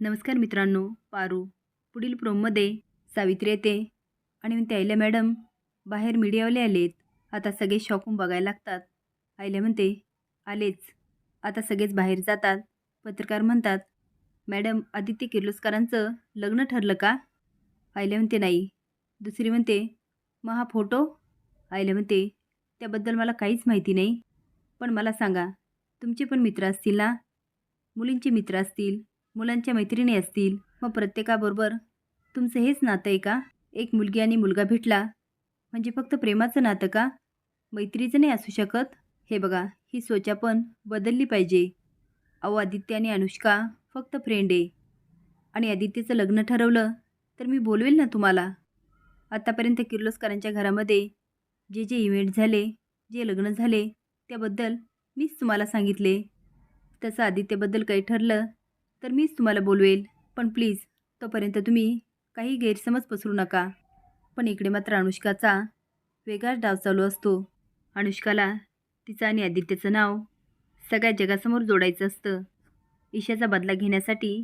नमस्कार मित्रांनो पारू. पुढील प्रोममध्ये सावित्री येते. आणि म्हणते आईल्या मॅडम बाहेर मीडियावाले आलेत. आता सगळे शॉकून बघायला लागतात. आईल्या म्हणते आलेच. आता सगळेच बाहेर जातात. पत्रकार म्हणतात मॅडम आदित्य किर्लोस्करांचं लग्न ठरलं का? आईल्या म्हणते नाही. दुसरी म्हणते मग हा फोटो? आईल्या म्हणते त्याबद्दल मला काहीच माहिती नाही. पण मला सांगा तुमचे पण मित्र असतील ना? मुलींचे मित्र असतील. मुलांच्या मैत्रिणी असतील मग प्रत्येकाबरोबर तुमचं हेच नातं आहे का? एक मुलगी आणि मुलगा भेटला म्हणजे फक्त प्रेमाचं नातं का? मैत्रीचं नाही असू शकत? हे बघा ही सोचा पण बदलली पाहिजे. अहो आदित्य आणि अनुष्का फक्त फ्रेंड आहे. आणि आदित्यचं लग्न ठरवलं तर मी बोलवेल ना तुम्हाला. आत्तापर्यंत किर्लोस्करांच्या घरामध्ये जे जे इव्हेंट झाले जे लग्न झाले त्याबद्दल मीच तुम्हाला सांगितले. तसं आदित्यबद्दल काही ठरलं तर मीच तुम्हाला बोलवेल. पण प्लीज तोपर्यंत तुम्ही काही गैरसमज पसरू नका. पण इकडे मात्र अनुष्काचा वेगळाच डाव चालू असतो. अनुष्काला तिचं आणि आदित्यचं नाव सगळ्या जगासमोर जोडायचं असतं. ईशाचा बदला घेण्यासाठी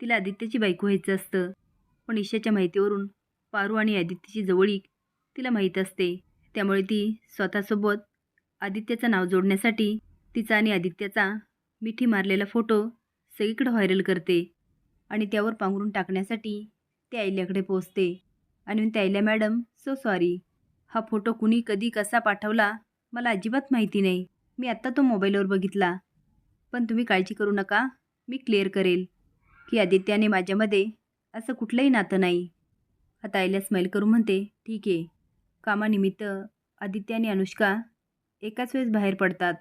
तिला आदित्यची बायको व्हायचं असतं. पण ईशाच्या माहितीवरून पारू आणि आदित्यची जवळीक तिला माहीत असते. त्यामुळे ती स्वतःसोबत आदित्यचं नाव जोडण्यासाठी तिचा आणि आदित्यचा मिठी मारलेला फोटो सगळीकडे व्हायरल करते आणि त्यावर पांघरून टाकण्यासाठी ते आईल्याकडे पोचते आणि त्या आईल्या मॅडम सो सॉरी हा फोटो कुणी कधी कसा पाठवला मला अजिबात माहिती नाही. मी आत्ता तो मोबाईलवर बघितला. पण तुम्ही काळजी करू नका. मी क्लिअर करेल की आदित्याने माझ्यामध्ये असं कुठलंही नातं नाही. आता आईला स्माईल करून म्हणते ठीक आहे. कामानिमित्त आदित्य आणि अनुष्का एकाच वेळेस बाहेर पडतात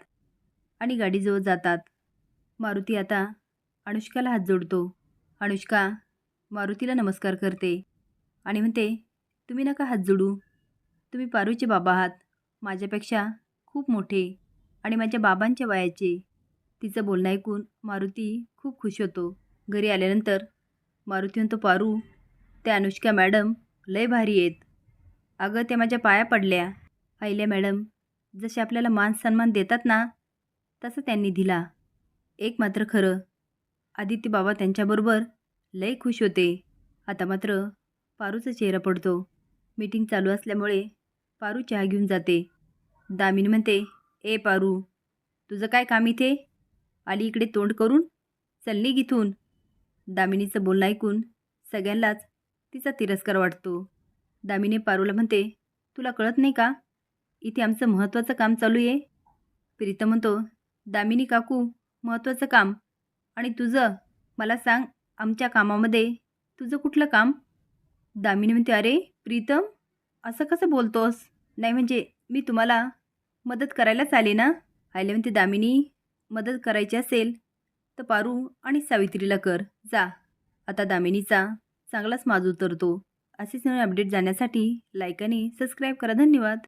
आणि गाडीजवळ जातात. मारुती आता अनुष्काला हात जोडतो. अनुष्का मारुतीला नमस्कार करते. आणि म्हणते तुम्ही नका हात जोडू. तुम्ही पारूचे बाबा आहात. माझ्यापेक्षा खूप मोठे आणि माझ्या बाबांच्या वयाचे. तिचं बोलणं ऐकून मारुती खूप खुश होतो. घरी आल्यानंतर मारुती म्हणतो पारू त्या अनुष्का मॅडम लय भारी आहेत. अगं त्या माझ्या पाया पडल्या. आईल्या मॅडम जसे आपल्याला मान सन्मान देतात ना तसं त्यांनी दिला. एक मात्र खरं आदित्य बाबा त्यांच्याबरोबर लय खुश होते. आता मात्र पारूचा चेहरा पडतो. मीटिंग चालू असल्यामुळे पारू चहा घेऊन जाते. दामिनी म्हणते ए पारू तुझं काय काम इथे? आली इकडे तोंड करून? चल निघ इथून. दामिनीचं बोलणं ऐकून सगळ्यांनाच तिचा तिरस्कार वाटतो. दामिनी पारूला म्हणते तुला कळत नाही का? इथे आमचं महत्त्वाचं काम चालू आहे. प्रीतम म्हणतो दामिनी काकू महत्त्वाचं काम आणि तुझं मला सांग आमच्या कामामध्ये तुझं कुठलं काम? दामिनी म्हणते अरे प्रीतम असं कसं बोलतोस? नाही म्हणजे मी तुम्हाला मदत करायलाच आले ना? आयले म्हणते दामिनी मदत करायची असेल तर पारू आणि सावित्रीला कर. जा. आता दामिनीचा चांगलाच माज उतरतो. असेच नवीन अपडेट जाण्यासाठी लाईक आणि सबस्क्राईब करा. धन्यवाद.